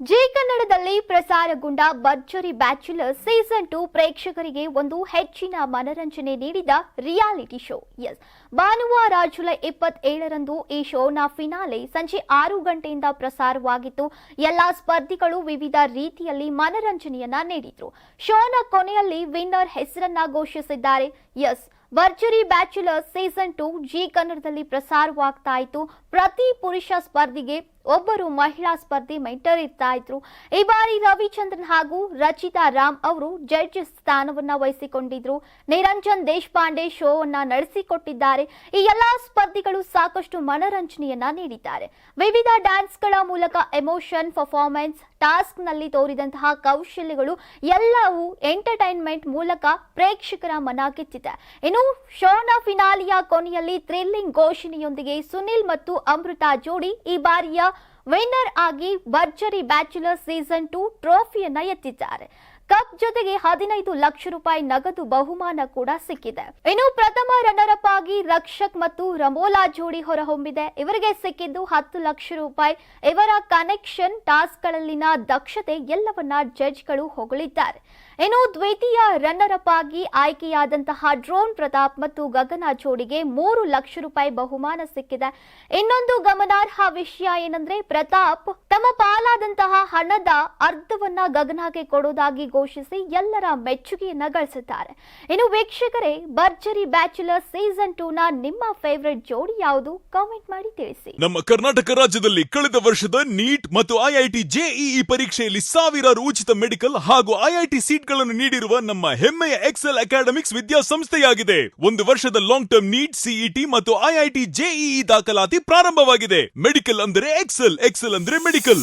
G ಕನ್ನಡದಲ್ಲಿ ಪ್ರಸಾರಗೊಂಡ ಭರ್ಜರಿ bachelor season to ಪ್ರೇಕ್ಷಕರಿಗೆ ಒಂದು ಹೆಚ್ಚಿನ ಮನರಂಜನೆ ನೀಡಿದ ರಿಯಾಲಿಟಿ ಶೋ. ಎಸ್. ಭಾನುವಾರ ಜುಲೈ ಇಪ್ಪತ್ತೇಳರಂದು ಈ ಶೋನ ಫಿನಾಲೆ ಸಂಜೆ ಆರು ಗಂಟೆಯಿಂದ ಪ್ರಸಾರವಾಗಿತ್ತು. ಎಲ್ಲಾ ಸ್ಪರ್ಧಿಗಳು ವಿವಿಧ ರೀತಿಯಲ್ಲಿ ಮನರಂಜನೆಯನ್ನ ನೀಡಿದ್ರು. ಶೋನ ಕೊನೆಯಲ್ಲಿ ವಿನ್ನರ್ ಹೆಸರನ್ನ ಘೋಷಿಸಿದ್ದಾರೆ. ಎಸ್. ಭರ್ಜರಿ ಬ್ಯಾಚುಲರ್ ಸೀಸನ್ ಟು ಜಿ ಕನ್ನಡದಲ್ಲಿ ಪ್ರಸಾರವಾಗ್ತಾ ಇತ್ತು. ಪ್ರತಿ ಪುರುಷ ಸ್ಪರ್ಧಿಗೆ ಒಬ್ಬರು ಮಹಿಳಾ ಸ್ಪರ್ಧಿ ಮೈಂಟರ್ ಇರ್ತಾ ಇದ್ರು. ಈ ಬಾರಿ ರವಿಚಂದ್ರನ್ ಹಾಗೂ ರಚಿತಾ ರಾಮ್ ಅವರು ಜಡ್ಜ್ ಸ್ಥಾನವನ್ನ ವಹಿಸಿಕೊಂಡಿದ್ರು. ನಿರಂಜನ್ ದೇಶಪಾಂಡೆ ಶೋವನ್ನ ನಡೆಸಿಕೊಟ್ಟಿದ್ದಾರೆ. ಈ ಎಲ್ಲಾ ಸ್ಪರ್ಧಿಗಳು ಸಾಕಷ್ಟು ಮನರಂಜನೆಯನ್ನ ನೀಡಿದ್ದಾರೆ. ವಿವಿಧ ಡ್ಯಾನ್ಸ್ಗಳ ಮೂಲಕ ಎಮೋಷನ್, ಪರ್ಫಾರ್ಮೆನ್ಸ್ ಟಾಸ್ಕ್ನಲ್ಲಿ ತೋರಿದಂತಹ ಕೌಶಲ್ಯಗಳು ಎಲ್ಲವೂ ಎಂಟರ್ಟೈನ್ಮೆಂಟ್ ಮೂಲಕ ಪ್ರೇಕ್ಷಕರ ಮನ ಕೆಚ್ಚಿದೆ ಇನ್ನು ಶೋನ ಫಿನಾಲಿಯ ಕೊನೆಯಲ್ಲಿ ಥ್ರಿಲ್ಲಿಂಗ್ ಘೋಷಣೆಯೊಂದಿಗೆ ಸುನಿಲ್ ಮತ್ತು ಅಮೃತ ಜೋಡಿ ಈ ಬಾರಿಯ ವಿನ್ನರ್ ಆಗಿ ಭರ್ಜರಿ ಬ್ಯಾಚುಲರ್ ಸೀಸನ್ ಟು ಟ್ರೋಫಿಯನ್ನು ಎತ್ತಿದ್ದಾರೆ. ಕಪ್ ಜೊತೆಗೆ ಹದಿನೈದು ಲಕ್ಷ ರೂಪಾಯಿ ನಗದು ಬಹುಮಾನ ಕೂಡ ಸಿಕ್ಕಿದೆ. ಇನ್ನು ಪ್ರಥಮ ರನ್ನರ್ ಆಗಿ ರಕ್ಷಕ್ ಮತ್ತು ರಮೋಲಾ ಜೋಡಿ ಹೊರಹೊಮ್ಮಿದೆ. ಇವರಿಗೆ ಸಿಕ್ಕಿದ್ದು ಹತ್ತು ಲಕ್ಷ ರೂಪಾಯಿ. ಇವರ ಕನೆಕ್ಷನ್ ಟಾಸ್ಕ್ಗಳಲ್ಲಿನ ದಕ್ಷತೆ ಎಲ್ಲವನ್ನ ಜಡ್ಜ್ಗಳು ಹೊಗಳಿದ್ದಾರೆ. ಇನ್ನು ದ್ವಿತೀಯ ರನ್ನರ್ ಆಗಿ ಆಯ್ಕೆಯಾದಂತಹ ಡ್ರೋನ್ ಪ್ರತಾಪ್ ಮತ್ತು ಗಗನ ಜೋಡಿಗೆ ಮೂರು ಲಕ್ಷ ರೂಪಾಯಿ ಬಹುಮಾನ ಸಿಕ್ಕಿದೆ. ಇನ್ನೊಂದು ಗಮನಾರ್ಹ ವಿಷಯ ಏನಂದ್ರೆ ಪ್ರತಾಪ್ ತಮ್ಮ ಪಾಲಾದಂತಹ ಹಣದ ಅರ್ಧವನ್ನ ಗಗನಗೆ ಕೊಡೋದಾಗಿ ಘೋಷಿಸಿ ಎಲ್ಲರ ಮೆಚ್ಚುಗೆಯನ್ನ ಗಳಿಸಿದ್ದಾರೆ ಇನ್ನು ವೀಕ್ಷಕರೇ, ಭರ್ಜರಿ ಬ್ಯಾಚುಲರ್ ಸೀಸನ್ ಟೂ ನ ನಿಮ್ಮ ಫೇವರೆಟ್ ಜೋಡಿ ಯಾವುದು? ಕಾಮೆಂಟ್ ಮಾಡಿ ತಿಳಿಸಿ. ನಮ್ಮ ಕರ್ನಾಟಕ ರಾಜ್ಯದಲ್ಲಿ ಕಳೆದ ವರ್ಷದ ನೀಟ್ ಮತ್ತು ಐಐಟಿ ಜೆಇಇ ಪರೀಕ್ಷೆಯಲ್ಲಿ ಸಾವಿರಾರು ಉಚಿತ ಮೆಡಿಕಲ್ ಹಾಗೂ ಐಐಟಿ ಸೀಟ್ಗಳನ್ನು ನೀಡಿರುವ ನಮ್ಮ ಹೆಮ್ಮೆಯ ಎಕ್ಸೆಲ್ ಅಕಾಡೆಮಿಕ್ಸ್ ವಿದ್ಯಾಸಂಸ್ಥೆಯಾಗಿದೆ. ಒಂದು ವರ್ಷದ ಲಾಂಗ್ ಟರ್ಮ್ ನೀಟ್ ಸಿಇಟಿ ಮತ್ತು ಐಐಟಿ ಜೆಇಇ ದಾಖಲಾತಿ ಪ್ರಾರಂಭವಾಗಿದೆ. ಮೆಡಿಕಲ್ ಅಂದರೆ ಎಕ್ಸೆಲ್ ಎಕ್ಸೆಲ್ ಅಂದ್ರೆ ಮೆಡಿಕಲ್.